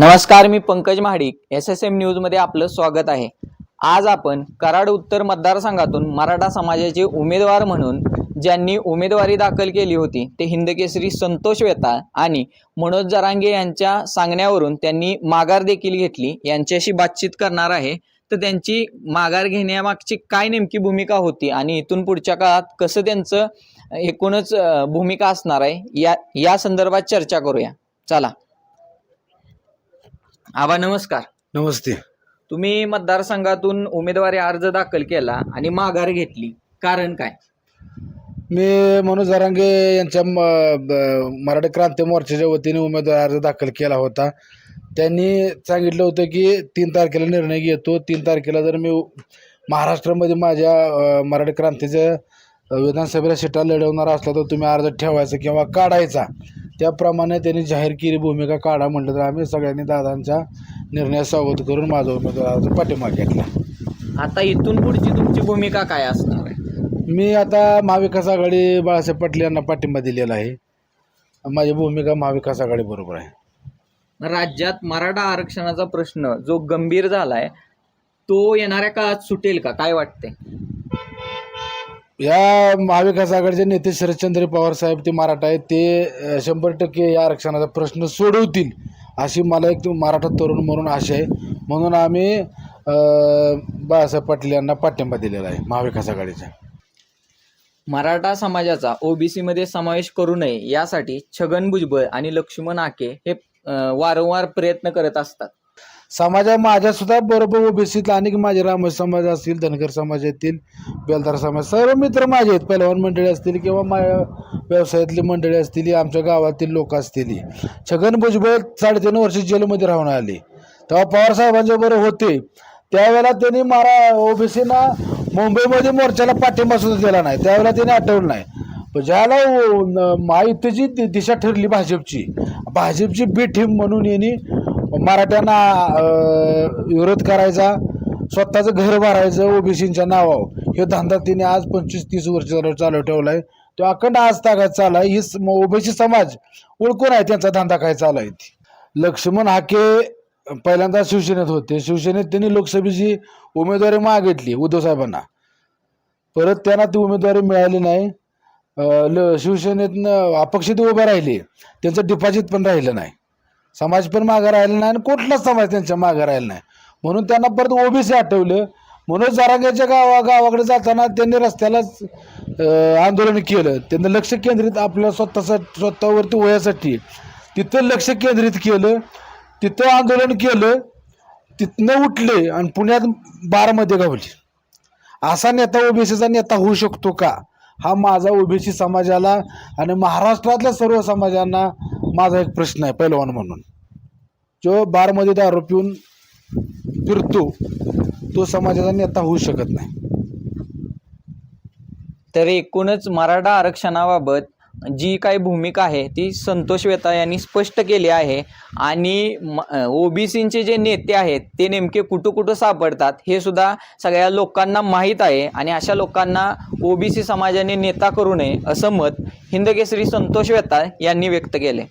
नमस्कार मी Pankaj Mahadik. S S M न्यूजमध्ये आपलं स्वागत आहे. आज आपण कराड उत्तर मतदारसंघातून मराठा समाजाचे उमेदवार म्हणून ज्यांनी उमेदवारी दाखल केली होती ते हिंदकेसरी संतोष वेताळ आणि मनोज जरांगे यांच्या सांगण्यावरून त्यांनी माघार देखील घेतली. यांच्याशी बातचीत करणार आहे. तर त्यांची माघार घेण्यामागची काय नेमकी भूमिका होती आणि इथून पुढच्या काळात कसं त्यांचं एकूणच भूमिका असणार आहे या या संदर्भात चर्चा करूया. चला. आबा नमस्कार. नमस्ते. तुम्ही मतदारसंघातून उमेदवारी अर्ज दाखल केला आणि माघार घेतली. कारण काय? मी मनोज जरांगे यांच्या म- ब- मराठी क्रांती मोर्चाच्या वतीने उमेदवार अर्ज दाखल केला होता. त्यांनी सांगितलं होतं की तीन तारखेला निर्णय घेतो. तीन तारखेला जर मी महाराष्ट्रामध्ये माझ्या अ, मराठी क्रांतीच्या अ, विधानसभेला सीटा लढवणार असला तर तुम्ही अर्ज ठेवायचा किंवा काढायचा. त्याप्रमाणे त्यांनी जाहीर केली भूमिका काढा म्हटलं तर आम्ही सगळ्यांनी दादांचा निर्णय स्वागत करून माझा उमेदवार अर्ज पाठिंबा घेतला. आता इथून पुढची तुमची भूमिका काय असणार आहे? मी आता महाविकास आघाडी बाळासाहेब पाटील यांना पाठिंबा दिलेला आहे. माझी भूमिका महाविकास आघाडी बरोबर आहे. राज्यात मराठा आरक्षणाचा प्रश्न जो गंभीर झालाय तो येणाऱ्या काळात सुटेल का? काय वाटते या महाविकास आघाडीचे नेते शरदचंद्र पवार साहेब ते मराठा आहेत. ते शंभर टक्के या आरक्षणाचा प्रश्न सोडवतील अशी मला एक मराठा तरुण म्हणून आशा आहे. म्हणून आम्ही बाळासाहेब पाटील यांना पाठिंबा दिलेला आहे महाविकास आघाडीचा. मराठा समाजाचा ओबीसीमध्ये समावेश करू नये यासाठी छगन भुजबळ आणि लक्ष्मण आके हे वारंवार प्रयत्न करत असतात. समाजा माझ्या सुद्धा बरोबर ओबीसीतला अनेक माझे राम समाज असतील धनगर समाज येतील बेलदार समाज सर्व मित्र माझे आहेत. पहिलवान मंडळी असतील किंवा माझ्या व्यवसायातली मंडळी असतील आमच्या गावातील लोक असतील. छगन भुजबळ साडेतीन वर्ष जेलमध्ये राहून आले. तेव्हा पवार साहेबांच्या बरोबर होते. त्यावेळेला त्यांनी मारा ओबीसीना मुंबईमध्ये मोर्चाला पाठिंबा सुद्धा दिला नाही. त्यावेळेला त्यांनी आठवलं नाही. ज्याला ओ- महायुतीची दिशा ठरली भाजपची भाजपची बी टीम म्हणून यांनी मराठ्यांना विरोध करायचा स्वतःचं घर भरायचं ओबीसीच्या नावावर. हे धंदा तिने आज पंचवीस तीस वर्ष चालू ठेवला आहे तो अखंड आज तागात चालू आहे ही ओबीसी समाज ओळखून आहे त्यांचा धंदा काय चालू आहे लक्ष्मण हाके पहिल्यांदा शिवसेनेत होते. शिवसेनेत त्यांनी लोकसभेची उमेदवारी मागितली उद्धव साहेबांना. परत त्यांना ती उमेदवारी मिळाली नाही. अं, शिवसेनेतनं अपक्षित उभे राहिले. त्यांचं डिपॉझिट पण राहिलं नाही. समाज पण मागं राहिला नाही आणि कुठलाच समाज त्यांच्या मागं राहिला नाही. म्हणून त्यांना परत ओबीसी आठवलं. म्हणून जारांग्याच्या गावा गावाकडे जाताना त्यांनी रस्त्यालाच आंदोलन केलं. त्यांना लक्ष केंद्रित आपल्या स्वतःसाठी स्वतःवरती वयासाठी. तिथं लक्ष केंद्रित केलं. तिथं आंदोलन केलं. तिथनं उठले आणि पुण्यात बारमध्ये गावली. असा नेता ओबीसीचा नेता होऊ शकतो का? हा माझा ओबीसी समाजाला आणि महाराष्ट्रातल्या सर्व समाजांना माझा एक प्रश्न आहे पैलवान म्हणून. जो बारमध्ये दारू पिऊन फिरतो तो समाजाचा नेता होऊ शकत नाही. तर एकूणच मराठा आरक्षणाबाबत जी काही भूमिका आहे ती संतोष वेता यांनी स्पष्ट केली आहे. आणि ओबीसींचे जे नेते आहेत ते नेमके कुठं कुठं सापडतात हे सुद्धा सगळ्या लोकांना माहीत आहे. आणि अशा लोकांना ओबीसी समाजाने नेता करू नये असं मत हिंदकेसरी संतोष वेताळ यांनी व्यक्त केले